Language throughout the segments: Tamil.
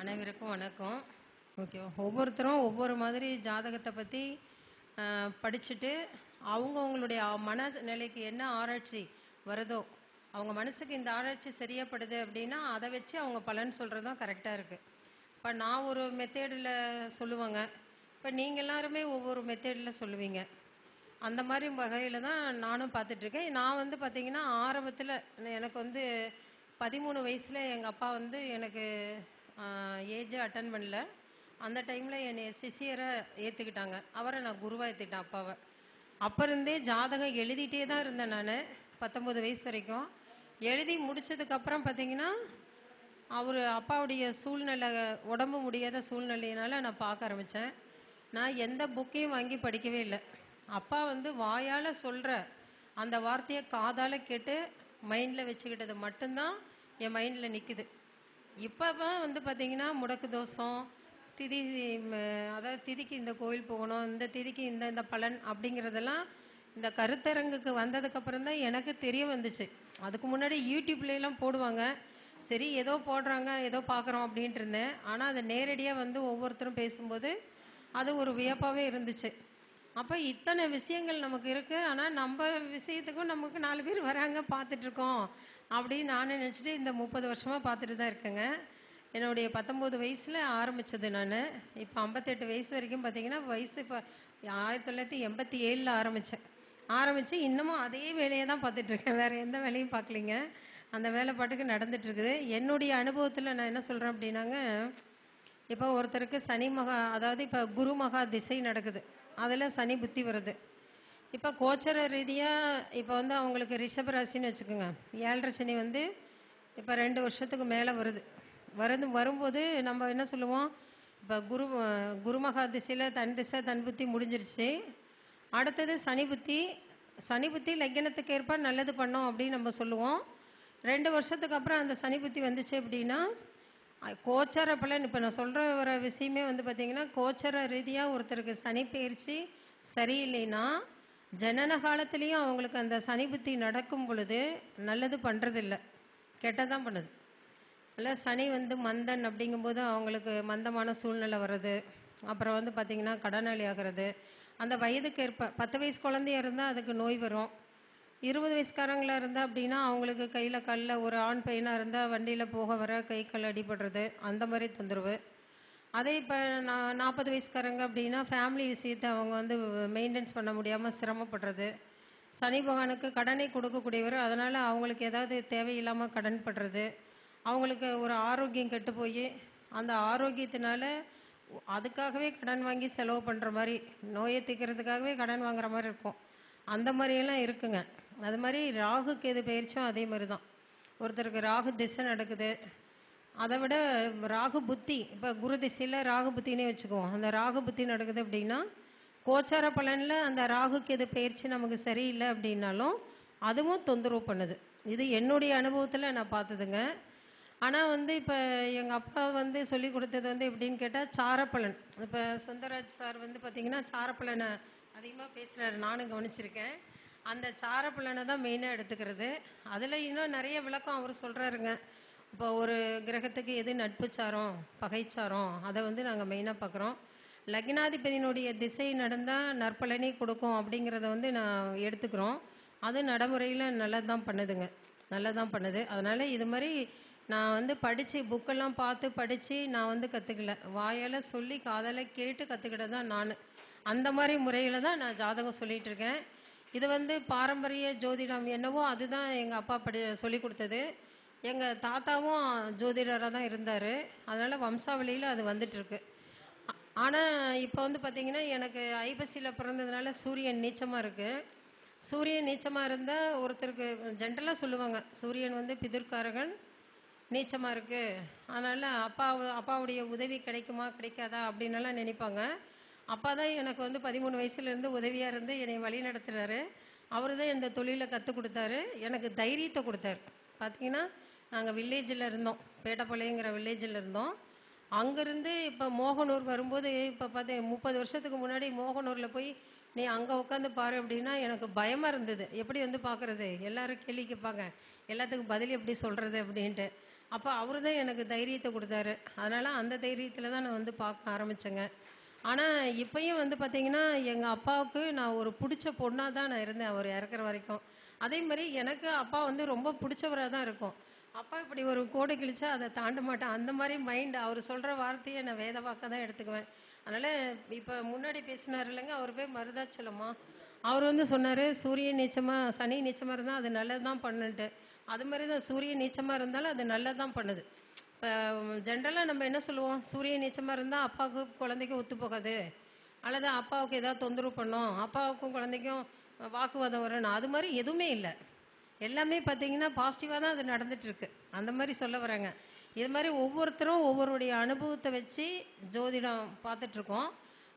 அனைவருக்கும் வணக்கம். ஓகே ஒவ்வொருத்தரும் ஒவ்வொரு மாதிரி ஜாதகத்தை பற்றி படிச்சுட்டு அவங்கவுங்களுடைய மனநிலைக்கு என்ன ஆராய்ச்சி வருதோ அவங்க மனசுக்கு இந்த ஆராய்ச்சி சரியாப்படுது அப்படின்னா அதை வச்சு அவங்க பலன் சொல்கிறது தான் கரெக்டாக இருக்குது இப்போ நான் ஒரு மெத்தேடில் சொல்லுவேங்க. இப்போ நீங்கள் எல்லாருமே ஒவ்வொரு மெத்தேடில் சொல்லுவீங்க. அந்த மாதிரி வகையில் தான் நானும் பார்த்துட்ருக்கேன். நான் வந்து பார்த்திங்கன்னா ஆரம்பத்தில் எனக்கு வந்து பதிமூணு வயசில் எங்கள் அப்பா வந்து எனக்கு ஏஜ் அட்டன் பண்ணல. அந்த டைமில் என்னை சிசியரை ஏற்றுக்கிட்டாங்க அவரை நான் குருவாக ஏற்றுக்கிட்டேன் அப்பாவை. அப்போ இருந்தே ஜாதகம் எழுதிட்டே தான் இருந்தேன் நான் பத்தொம்பது வயசு வரைக்கும். எழுதி முடித்ததுக்கப்புறம் பார்த்தீங்கன்னா அவர் அப்பாவுடைய சூழ்நிலை உடம்பு முடியாத சூழ்நிலையினால நான் பார்க்க ஆரம்பித்தேன் நான் எந்த புக்கையும் வாங்கி படிக்கவே இல்லை. அப்பா வந்து வாயால் சொல்கிற அந்த வார்த்தையை காதால் கேட்டு மைண்டில் வச்சுக்கிட்டது மட்டும்தான் என் மைண்டில் நிற்குது இப்போ தான் வந்து பார்த்தீங்கன்னா முடக்கு தோஷம் திதி அதாவது திதிக்கு இந்த கோயில் போகணும் இந்த திதிக்கு இந்த இந்த பலன் அப்படிங்கிறதெல்லாம் இந்த கருத்தரங்குக்கு வந்ததுக்கப்புறம் தான் எனக்கு தெரிய வந்துச்சு. அதுக்கு முன்னாடி யூடியூப்லலாம் போடுவாங்க. சரி ஏதோ போடுறாங்க ஏதோ பார்க்குறோம் அப்படின்ட்டு இருந்தேன். ஆனால் அது நேரடியாக வந்து ஒவ்வொருத்தரும் பேசும்போது அது ஒரு வியப்பாகவே இருந்துச்சு. அப்போ இத்தனை விஷயங்கள் நமக்கு இருக்குது ஆனால் நம்ம விஷயத்துக்கும் நமக்கு நாலு பேர் வராங்க பார்த்துட்ருக்கோம் அப்படின்னு நான் நினச்சிட்டு இந்த முப்பது வருஷமாக பார்த்துட்டு தான் இருக்கேங்க. என்னுடைய பத்தொம்போது வயசில் ஆரம்பித்தது நான். இப்போ ஐம்பத்தெட்டு வயசு வரைக்கும் பார்த்தீங்கன்னா வயசு இப்போ ஆயிரத்தி தொள்ளாயிரத்தி எண்பத்தி ஏழில் ஆரம்பித்தேன் ஆரம்பித்து இன்னமும் அதே வேலையை தான் பார்த்துட்ருக்கேன் வேறு எந்த வேலையும் பார்க்கலிங்க. அந்த வேலை பாட்டுக்கு நடந்துகிட்ருக்குது என்னுடைய அனுபவத்தில் நான் என்ன சொல்கிறேன் அப்படின்னாங்க இப்போ ஒருத்தருக்கு சனி மகா அதாவது இப்போ குரு மகா திசை நடக்குது. அதில் சனி புத்தி வருது. இப்போ கோச்சர ரீதியாக இப்போ வந்து அவங்களுக்கு ரிஷப ராசின்னு வச்சுக்கோங்க. ஏழரை சனி வந்து இப்போ ரெண்டு வருஷத்துக்கு மேலே வருது. வருது வரும்போது நம்ம என்ன சொல்லுவோம்? இப்போ குரு குருமகா திசையில் தன் திசை தன் புத்தி முடிஞ்சிருச்சு. அடுத்தது சனி புத்தி. சனி புத்தி லக்கினத்துக்கு ஏற்ப நல்லது பண்ணோம் அப்படின்னு நம்ம சொல்லுவோம். ரெண்டு வருஷத்துக்கு அப்புறம் அந்த சனி புத்தி வந்துச்சு அப்படின்னா கோச்சர பலன். இப்போ நான் சொல்கிற வர விஷயமே வந்து பார்த்திங்கன்னா கோச்சர ரீதியாக ஒருத்தருக்கு சனி பயிற்சி சரியில்லைன்னா ஜனன காலத்துலேயும் அவங்களுக்கு அந்த சனி புத்தி நடக்கும் பொழுது நல்லது பண்ணுறதில்ல கெட்டதான் பண்ணுது. இல்லை சனி வந்து மந்தன் அப்படிங்கும்போது அவங்களுக்கு மந்தமான சூழ்நிலை வர்றது. அப்புறம் வந்து பார்த்திங்கன்னா கடனாளி ஆகிறது. அந்த வயதுக்கு ஏற்ப பத்து வயசு குழந்தையா இருந்தால் அதுக்கு நோய் வரும். இருபது வயசுக்காரங்களாக இருந்தால் அப்படின்னா அவங்களுக்கு கையில் கல்லில் ஒரு ஆண் பையனாக இருந்தால் வண்டியில் போக வர கை கல் அடிபடுறது. அந்த மாதிரி தொந்தரவு. அதே இப்போ நான் நாற்பது வயசுக்காரங்க அப்படின்னா ஃபேமிலி விஷயத்தை அவங்க வந்து மெயின்டைன்ஸ் பண்ண முடியாமல் சிரமப்படுறது. சனி பகவானுக்கு கடனை கொடுக்கக்கூடியவர் அதனால் அவங்களுக்கு ஏதாவது தேவையில்லாமல் கடன் படுறது. அவங்களுக்கு ஒரு ஆரோக்கியம் கெட்டு போய் அந்த ஆரோக்கியத்தினால அதுக்காகவே கடன் வாங்கி செலவு பண்ணுற மாதிரி நோயை தீக்கிறதுக்காகவே கடன் வாங்குற மாதிரி இருக்கும். அந்த மாதிரியெல்லாம் இருக்குங்க. அது மாதிரி ராகுக்கு எது பயிற்சியும் அதே மாதிரி தான். ஒருத்தருக்கு ராகு திசை நடக்குது. அதை விட ராகு புத்தி இப்போ குரு திசையில் ராகு புத்தினே வச்சுக்குவோம். அந்த ராகு புத்தி நடக்குது அப்படின்னா கோச்சார பலனில் அந்த ராகுக்கு எது பயிற்சி நமக்கு சரியில்லை அப்படின்னாலும் அதுவும் தொந்தரவு பண்ணுது. இது என்னுடைய அனுபவத்தில் நான் பார்த்ததுங்க. ஆனால் வந்து இப்போ எங்கள் அப்பா வந்து சொல்லி கொடுத்தது வந்து எப்படின்னு கேட்டால் சாரப்பலன். இப்போ சுந்தரராஜ் சார் வந்து பார்த்தீங்கன்னா சாரப்பலனை அதிகமாக பேசுகிறாரு நானும் கவனிச்சிருக்கேன். அந்த சாரப்பலனை தான் மெயினாக எடுத்துக்கிறது. அதில் இன்னும் நிறைய விளக்கம் அவர் சொல்கிறாருங்க இப்போ ஒரு கிரகத்துக்கு எது நட்பு சாரம் பகைச்சாரம் அதை வந்து நாங்கள் மெயினாக பார்க்குறோம் லக்னாதிபதியினுடைய திசை நடந்தால் நற்பலனை கொடுக்கும் அப்படிங்கிறத வந்து நான் எடுத்துக்கிறோம். அது நடைமுறையில் நல்லது தான் பண்ணுதுங்க. நல்லதான் பண்ணுது. அதனால் இது மாதிரி நான் வந்து படித்து புக்கெல்லாம் பார்த்து படித்து நான் வந்து கற்றுக்கல வாயால் சொல்லி காதால் கேட்டு கற்றுக்கிட்டது தான் நான். அந்த மாதிரி முறையில் தான் நான் ஜாதகம் சொல்லிகிட்டு இருக்கேன். இது வந்து பாரம்பரிய ஜோதிடம் என்னவோ அதுதான் எங்கள் அப்பா படி சொல்லி கொடுத்தது. எங்கள் தாத்தாவும் ஜோதிடராக தான் இருந்தார். அதனால் வம்சாவளியில் அது வந்துட்டுருக்கு. ஆனால் இப்போ வந்து பார்த்திங்கன்னா எனக்கு ஐப்பசியில் பிறந்ததுனால சூரியன் நீச்சமாக இருக்குது சூரியன் நீச்சமாக இருந்தால் ஒருத்தருக்கு ஜென்ரலாக சொல்லுவாங்க சூரியன் வந்து பிதிர்காரகன் நீச்சமாக இருக்குது அதனால் அப்பா அப்பாவுடைய உதவி கிடைக்குமா கிடைக்காதா அப்படின்னெல்லாம் நினைப்பாங்க. அப்பா தான் எனக்கு வந்து பதிமூணு வயசுலேருந்து உதவியாக இருந்து என்னை வழி நடத்துகிறாரு அவர் தான் இந்த தொழிலை கற்றுக் கொடுத்தாரு. எனக்கு தைரியத்தை கொடுத்தாரு. பார்த்தீங்கன்னா நாங்கள் வில்லேஜில் இருந்தோம். பேட்டப்பாளையங்கிற வில்லேஜில் இருந்தோம். அங்கேருந்து இப்போ மோகனூர் வரும்போது இப்போ பார்த்து முப்பது வருஷத்துக்கு முன்னாடி மோகனூரில் போய் நீ அங்கே உட்காந்து பாரு அப்படின்னா எனக்கு பயமாக இருந்தது. எப்படி வந்து பார்க்குறது எல்லோரும் கேள்வி கேட்பாங்க. எல்லாத்துக்கும் பதில் எப்படி சொல்கிறது அப்படின்ட்டு. அப்போ அவரு தான் எனக்கு தைரியத்தை கொடுத்தாரு. அதனால் அந்த தைரியத்தில் தான் நான் வந்து பார்க்க ஆரம்பித்தேங்க ஆனால் இப்பயும் வந்து பார்த்தீங்கன்னா எங்கள் அப்பாவுக்கு நான் ஒரு பிடிச்ச பொண்ணாக தான் நான் இருந்தேன். அவர் இறக்குற வரைக்கும். அதே மாதிரி எனக்கு அப்பா வந்து ரொம்ப பிடிச்சவராக தான் இருக்கும். அப்பா இப்படி ஒரு கோடு கிழிச்சா அதை தாண்ட மாட்டேன். அந்த மாதிரி மைண்ட் அவர் சொல்கிற வார்த்தையை நான் வேத வாக்க தான் எடுத்துக்குவேன். அதனால் இப்போ முன்னாடி பேசினார் இல்லைங்க அவர் போய் மருதாச்சலமா அவர் வந்து சொன்னார் சூரியன் நீச்சமாக சனி நீச்சமாக இருந்தால் அது நல்லது தான் பண்ணுன்ட்டு. அது மாதிரி தான் சூரியன் நீச்சமாக இருந்தாலும் அது நல்லது தான் பண்ணுது. இப்போ ஜென்ரலாக நம்ம என்ன சொல்லுவோம்? சூரியன் நீச்சமாக இருந்தால் அப்பாவுக்கு குழந்தைக்கு ஒத்து போகாது. அல்லது அப்பாவுக்கு ஏதாவது தொந்தரவு பண்ணும். அப்பாவுக்கும் குழந்தைக்கும் வாக்குவாதம் வரணும். அது மாதிரி எதுவுமே இல்லை. எல்லாமே பார்த்தீங்கன்னா பாசிட்டிவாக தான் அது நடந்துட்டு இருக்கு அந்த மாதிரி சொல்ல வராங்க இது மாதிரி ஒவ்வொருத்தரும் ஒவ்வொருடைய அனுபவத்தை வச்சு ஜோதிடம் பார்த்துட்ருக்கோம்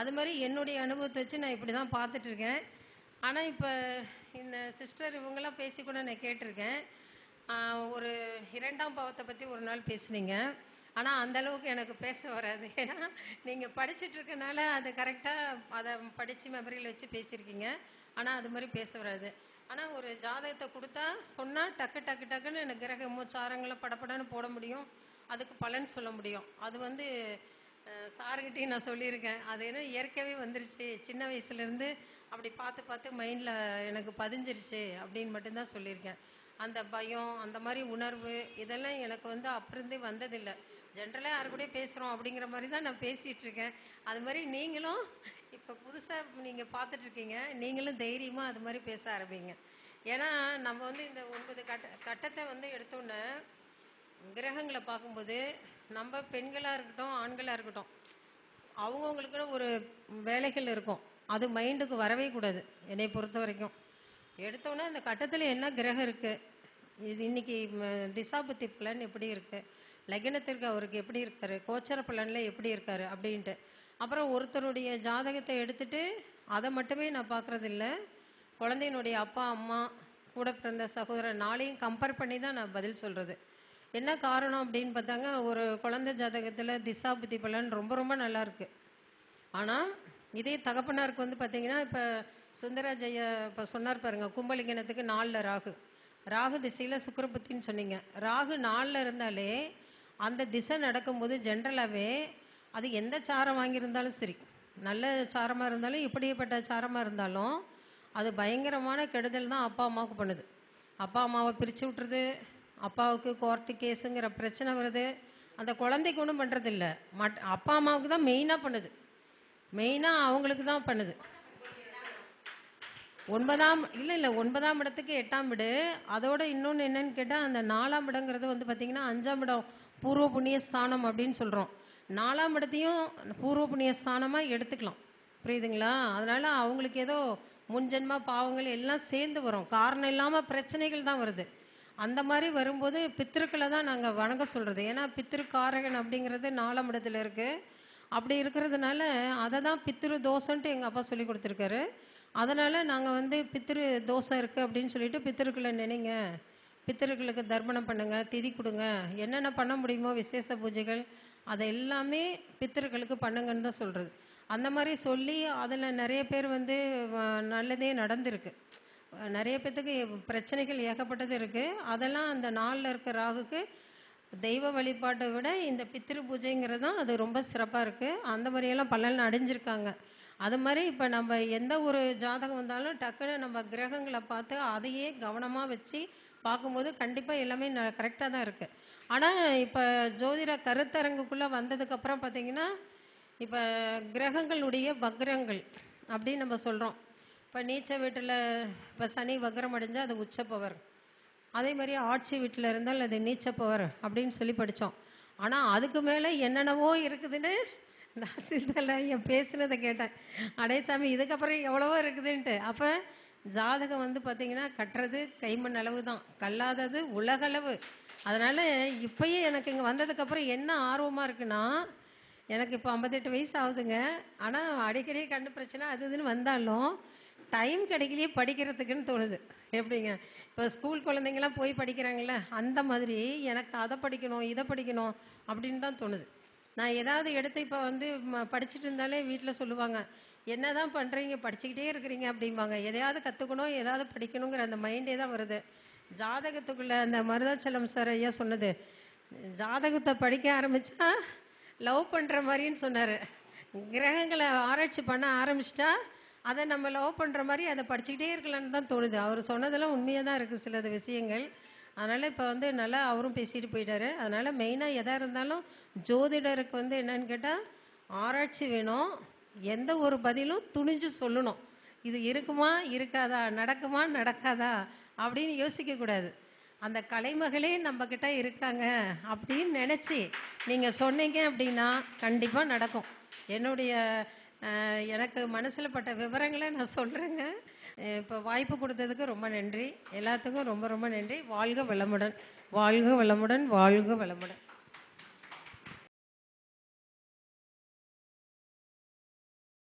அது மாதிரி என்னுடைய அனுபவத்தை வச்சு நான் இப்படி தான் பார்த்துட்டு இருக்கேன் ஆனால் இப்போ இந்த சிஸ்டர் இவங்கெல்லாம் பேசி கூட நான் கேட்டிருக்கேன். ஒரு இரண்டாம் பாவத்தை பற்றி ஒரு நாள் பேசுனீங்க. ஆனால் அந்த அளவுக்கு எனக்கு பேச வராது. ஏன்னா நீங்கள் படிச்சுட்டு இருக்கனால அது கரெக்டாக அதை படித்து மெமரியில் வச்சு பேசியிருக்கீங்க. ஆனால் அது மாதிரி பேச வராது. ஆனால் ஒரு ஜாதகத்தை கொடுத்தா சொன்னால் டக்கு டக்கு டக்குன்னு எனக்கு கிரகமோ சாரங்களை படப்படன்னு போட முடியும். அதுக்கு பலன் சொல்ல முடியும். அது வந்து அஹ், சாருக்கிட்டையும் நான் சொல்லியிருக்கேன். அது என்ன இயற்கையாகவே வந்துருச்சு. சின்ன வயசுலேருந்து அப்படி பார்த்து பார்த்து மைண்டில் எனக்கு பதிஞ்சிருச்சு அப்படின்னு மட்டும்தான் சொல்லியிருக்கேன். அந்த பயம் அந்த மாதிரி உணர்வு இதெல்லாம் எனக்கு வந்து அப்பிருந்தே வந்ததில்லை. ஜென்ரலாக யாரு கூட பேசுகிறோம் அப்படிங்கிற மாதிரி தான் நான் பேசிகிட்டு இருக்கேன். அது மாதிரி நீங்களும் இப்போ புதுசாக நீங்கள் பார்த்துட்ருக்கீங்க நீங்களும் தைரியமாக அது மாதிரி பேச ஆரம்பிங்க. ஏன்னா நம்ம வந்து இந்த ஒன்பது கட்ட கட்டத்தை வந்து எடுத்தோன்னே கிரகங்களை பார்க்கும்போது நம்ம பெண்களாக இருக்கட்டும் ஆண்களாக இருக்கட்டும் அவங்கவுங்களுக்குன்னு ஒரு வேலைகள் இருக்கும். அது மைண்டுக்கு வரவே கூடாது என்னை பொறுத்த வரைக்கும். எடுத்தோன்னே அந்த கட்டத்தில் என்ன கிரகம் இருக்குது இது இன்னைக்கு திசாபுத்தி பலன் எப்படி இருக்குது லக்னத்திற்கு அவருக்கு எப்படி இருக்காரு? கோச்சர பலனில் எப்படி இருக்காரு? அப்படின்ட்டு. அப்புறம் ஒருத்தருடைய ஜாதகத்தை எடுத்துட்டு அதை மட்டுமே நான் பார்க்கறது குழந்தையினுடைய அப்பா அம்மா கூட பிறந்த சகோதரர் நாளையும் கம்பேர் பண்ணி தான் நான் பதில் சொல்கிறது என்ன காரணம் அப்படின்னு பார்த்தாங்க ஒரு குழந்தை ஜாதகத்தில் திசா புத்தி பலன் ரொம்ப ரொம்ப நல்லாயிருக்கு ஆனால் இதே தகப்பனாருக்கு வந்து பார்த்தீங்கன்னா இப்போ சுந்தராஜய இப்போ சொன்னார் பாருங்க கும்பலிங்கனத்துக்கு நாலில் ராகு. ராகு திசையில் சுக்கிரபுத்தின்னு சொன்னீங்க. ராகு நாளில் இருந்தாலே அந்த திசை நடக்கும்போது ஜென்ரலாகவே அது எந்த சாரம் வாங்கியிருந்தாலும் சரி. நல்ல சாரமாக இருந்தாலும் இப்படிப்பட்ட சாரமாக இருந்தாலும் அது பயங்கரமான கெடுதல் தான் அப்பா அம்மாவுக்கு பண்ணுது. அப்பா அம்மாவை பிரித்து விட்டுறது அப்பாவுக்கு கோர்ட்டு கேஸுங்கிற பிரச்சனை வருது. அந்த குழந்தைக்கு ஒன்றும் பண்ணுறதில்ல மட் அப்பா அம்மாவுக்கு தான் மெயினாக பண்ணுது. மெயினாக அவங்களுக்கு தான் பண்ணுது. ஒன்பதாம் இல்லை இல்லை ஒன்பதாம் இடத்துக்கு எட்டாம் வீடு. அதோட இன்னொன்று என்னன்னு கேட்டால் அந்த நாலாம் இடங்கிறது வந்து பார்த்திங்கன்னா அஞ்சாம் இடம் பூர்வ புண்ணிய ஸ்தானம் அப்படின்னு சொல்கிறோம் நாலாம் இடத்தையும் பூர்வ புண்ணிய ஸ்தானமாக எடுத்துக்கலாம். புரியுதுங்களா? அதனால் அவங்களுக்கு ஏதோ முன்ஜென்ம பாவங்கள் எல்லாம் சேர்ந்து வரும். காரணம் இல்லாமல் பிரச்சனைகள் தான் வருது. அந்த மாதிரி வரும்போது பித்திருக்களை தான் நாங்கள் வணங்க சொல்கிறது ஏன்னா பித்திருக்காரகன் அப்படிங்கிறது நாலாம் இடத்துல இருக்குது அப்படி இருக்கிறதுனால அதை தான் பித்திரு தோசைன்ட்டு எங்கள் அப்பா சொல்லி கொடுத்துருக்காரு. அதனால் நாங்கள் வந்து பித்திரு தோசை இருக்குது அப்படின்னு சொல்லிட்டு பித்திருக்களை நினைங்க. பித்திருக்களுக்கு தர்ப்பணம் பண்ணுங்கள் திதி கொடுங்க. என்னென்ன பண்ண முடியுமோ விசேஷ பூஜைகள் அதை எல்லாமே பித்திருக்களுக்கு பண்ணுங்கன்னு தான் சொல்கிறது அந்த மாதிரி சொல்லி அதில் நிறைய பேர் வந்து நல்லதே நடந்திருக்கு. நிறைய பேர்த்துக்கு பிரச்சனைகள் ஏகப்பட்டது இருக்குது அதெல்லாம் அந்த நாளில் இருக்க ராகுக்கு தெய்வ வழிபாட்டை விட இந்த பித்திரு பூஜைங்கிறது தான் அது ரொம்ப சிறப்பாக இருக்குது அந்த மாதிரியெல்லாம் பலன் அடைஞ்சிருக்காங்க. அது மாதிரி இப்போ நம்ம எந்த ஒரு ஜாதகம் வந்தாலும் டக்குன்னு நம்ம கிரகங்களை பார்த்து அதையே கவனமாக வச்சு பார்க்கும்போது கண்டிப்பாக எல்லாமே கரெக்டாக தான் இருக்குது ஆனால் இப்போ ஜோதிட கருத்தரங்குக்குள்ளே வந்ததுக்கப்புறம் பார்த்தீங்கன்னா இப்போ கிரகங்களுடைய வக்ரங்கள் அப்படின்னு நம்ம சொல்கிறோம் இப்போ நீச்ச வீட்டில் இப்போ சனி வக்ரம் அடைஞ்சால் அது உச்ச பவர். அதே மாதிரி ஆட்சி வீட்டில் இருந்தால் அது நீச்ச பவர் அப்படின்னு சொல்லி படித்தோம் ஆனால் அதுக்கு மேலே என்னென்னவோ இருக்குதுன்னு நான் சிந்தல என் பேசுனதை கேட்டேன். அடேசாமி இதுக்கப்புறம் எவ்வளவோ இருக்குதுன்ட்டு. அப்போ ஜாதகம் வந்து பார்த்தீங்கன்னா கட்டுறது கைமண் அளவு தான் கல்லாதது உலகளவு. அதனால் இப்பயே எனக்கு இங்கே வந்ததுக்கப்புறம் என்ன ஆர்வமாக இருக்குன்னா எனக்கு இப்போ ஐம்பத்தெட்டு வயசு ஆகுதுங்க. ஆனால் அடிக்கடி கண்ணு பிரச்சனை அது இதுன்னு வந்தாலும் டைம் கிடைக்கலையே படிக்கிறதுக்குன்னு தோணுது. எப்படிங்க? இப்போ ஸ்கூல் குழந்தைங்கள்லாம் போய் படிக்கிறாங்கல்ல அந்த மாதிரி எனக்கு அதை படிக்கணும் இதை படிக்கணும் அப்படின்னு தான் தோணுது. நான் ஏதாவது எடுத்து இப்போ வந்து ம- படிச்சுட்டு இருந்தாலே வீட்டில் சொல்லுவாங்க என்ன தான் பண்ணுறீங்க படிச்சுக்கிட்டே இருக்கிறீங்க அப்படிம்பாங்க. எதையாவது கற்றுக்கணும் எதாவது படிக்கணுங்கிற அந்த மைண்டே தான் வருது. ஜாதகத்துக்குள்ள அந்த மருதாச்சலம் சார் ஐயா சொன்னது ஜாதகத்தை படிக்க ஆரம்பித்தா லவ் பண்ணுற மாதிரின்னு சொன்னார். கிரகங்களை ஆராய்ச்சி பண்ண ஆரம்பிச்சிட்டா அதை நம்ம லவ் பண்ணுற மாதிரி அதை படிச்சுக்கிட்டே இருக்கலான்னு தான் தோணுது. அவர் சொன்னதெல்லாம் உண்மையாக தான் இருக்குது சிலது விஷயங்கள். அதனால் இப்போ வந்து நல்லா அவரும் பேசிட்டு போயிட்டாரு. அதனால் மெயினாக எதாக இருந்தாலும் ஜோதிடருக்கு வந்து என்னன்னு கேட்டால் ஆராய்ச்சி வேணும். எந்த ஒரு பதிலும் துணிஞ்சு சொல்லணும். இது இருக்குமா இருக்காதா நடக்குமா நடக்காதா அப்படின்னு யோசிக்கக்கூடாது அந்த கலைமகளே நம்மக்கிட்ட இருக்காங்க அப்படின்னு நினச்சி நீங்கள் சொன்னீங்க அப்படின்னா கண்டிப்பாக நடக்கும். என்னுடைய எனக்கு மனசில் பட்ட விவரங்களை நான் சொல்கிறேங்க இப்போ வாய்ப்பு கொடுத்ததுக்கு ரொம்ப நன்றி. எல்லாத்துக்கும் ரொம்ப ரொம்ப நன்றி. வாழ்க வளமுடன். வாழ்க வளமுடன் வாழ்க வளமுடன்.